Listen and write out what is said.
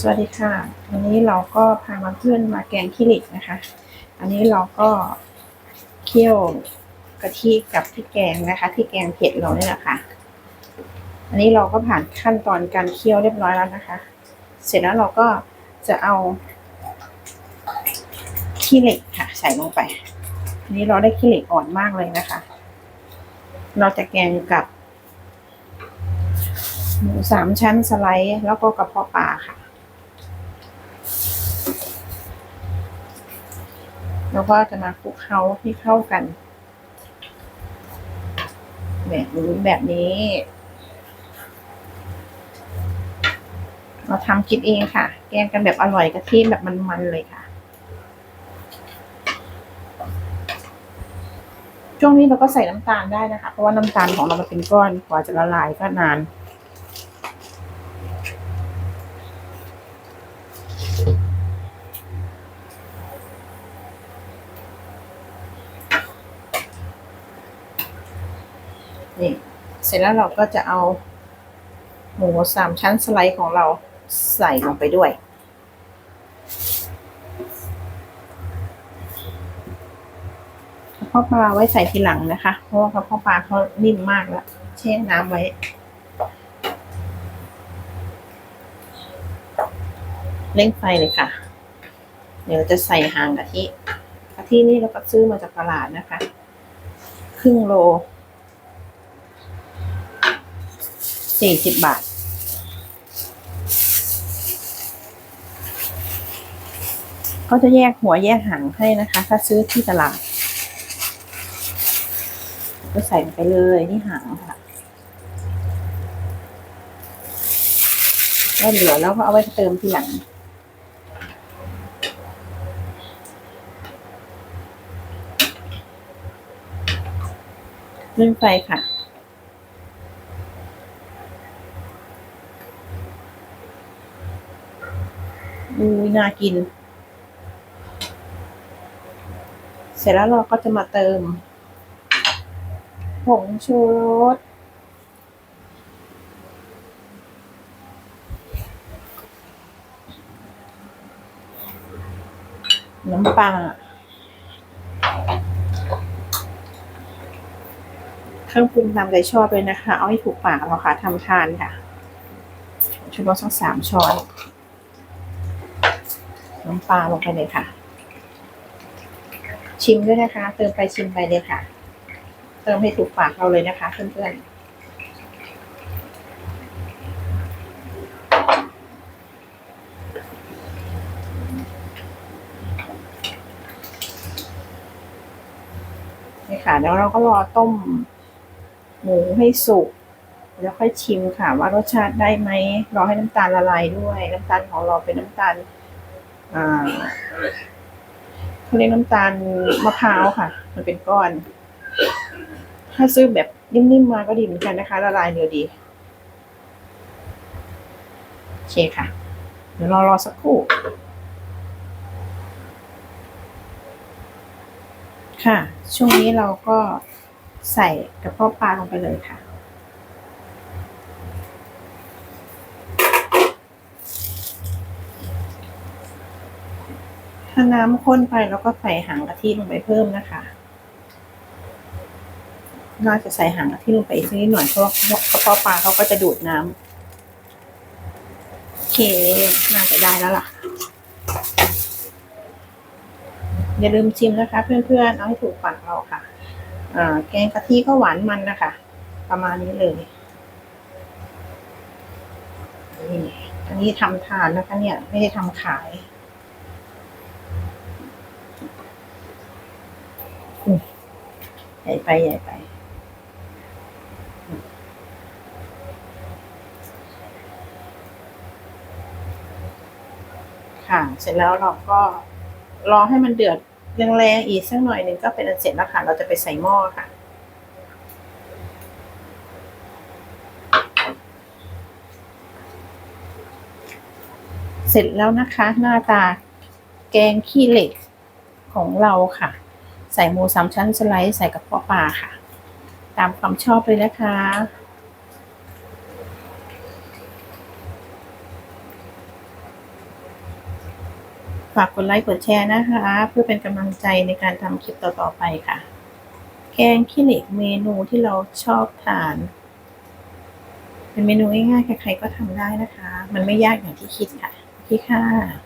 สวัสดีค่ะ วันนี้เราก็พามาเพื่อนมาแกงขี้เหล็กนะคะ อันนี้เราก็เคี่ยวกะทิกับพริแกงนะคะ ที่แกงเผ็ดเราเนี่ยแหละค่ะ อันนี้เราก็ผ่านขั้นตอนการเคี่ยวเรียบร้อยแล้วนะคะ เสร็จแล้วเราก็จะเอาขี้เหล็กค่ะ ใส่ลงไป อันนี้เราได้ขี้เหล็กอ่อนมากเลยนะคะ เราจะแกงกับหมูสามชั้นสไลด์แล้วก็กระเพาะปลาค่ะ แล้วก็จะมาคลุกเคล้าให้เข้ากัน แบบนี้แบบนี้ เราทำกินเองค่ะ แกงกันแบบอร่อยกะทิแบบมันๆเลยค่ะ ช่วงนี้เราก็ใส่น้ำตาลได้นะคะ เพราะว่าน้ำตาลของเรามันเป็นก้อนกว่าจะละลายก็นาน นี่เสร็จแล้วเราก็จะเอาหมูสามชั้นสไลด์ของเราใส่ลงไปด้วย กระเพาะปลาไว้ใส่ทีหลังนะคะ เพราะว่ากระเพาะปลาเขานิ่มมากแล้วแช่น้ำไว้เร่งไฟเลยค่ะ เดี๋ยวจะใส่หางกะทิกะทินี่เราก็ซื้อมาจากตลาดนะคะ ครึ่งโล สี่สิบบาท ก็จะแยกหัวแยกหางให้นะคะ ถ้าซื้อที่ตลาด ก็ใส่ไปเลยที่หางค่ะแล้วเหลือแล้วก็เอาไว้เติมทีหลังเลื่อนไฟค่ะ อุ้ยน่ากิน เสร็จแล้วเราก็จะมาเติม ผงชูรสน้ำปลาเครื่องปรุงตามใจชอบเลยนะคะ เอาให้ถูกปากเราค่ะทำทานค่ะ ชูรสสักสามช้อน น้ำปลาลงไปเลยค่ะ ชิมด้วยนะคะ เติมไปชิมไปเลยค่ะ เติมให้ถูกปากเราเลยนะคะ เพื่อนๆนี่ค่ะแล้วเราก็รอต้มหมูให้สุก แล้วค่อยชิมค่ะ ว่ารสชาติได้ไหมรอให้น้ำตาลละลายด้วย น้ำตาลของเราเป็นน้ำตาล อ่าเขาเรียกน้ำตาลมะพร้าวค่ะ มันเป็นก้อน ถ้าซื้อแบบนิ่มๆมาก็ดีเหมือนกันนะคะ ละลายเร็วดีโอเคค่ะ เดี๋ยวรอรอสักครู่ ค่ะ ช่วงนี้เราก็ใส่กระเพาะปลาลงไปเลยค่ะ น้ำข้นไปแล้วก็ใส่หางกะทิลงไปเพิ่มนะคะน่าจะใส่หางกะทิลงไปอีกนิดหน่อยเพราะว่ากระเพาะปลาเขาก็จะดูดน้ำโอเค น่าจะได้แล้วล่ะ อย่าลืมชิมนะคะ เพื่อนๆเอาให้ถูกปากเราค่ะแกงกะทิก็หวานมันนะคะ ประมาณนี้เลยนี่อันนี้ทำทานนะคะเนี่ย ไม่ได้ทำขาย ใหญ่ไปใหญ่ไป ค่ะ เสร็จแล้วเราก็รอให้มันเดือดแรงๆอีกสักหน่อยหนึ่งก็เป็นอันเสร็จแล้วค่ะ เราจะไปใส่หม้อค่ะเสร็จแล้วนะคะ หน้าตาแกงขี้เหล็กของเราค่ะ ใส่หมูสามชั้นสไลด์ใส่กระเพาะปลาค่ะ ตามความชอบเลยนะคะ ฝากกดไลค์กดแชร์นะคะ เพื่อเป็นกำลังใจในการทำคลิปต่อๆไปค่ะ แกงขี้เหล็กเมนูที่เราชอบทาน เป็นเมนูง่ายๆใครๆก็ทำได้นะคะ มันไม่ยากอย่างที่คิดค่ะโอเคค่ะ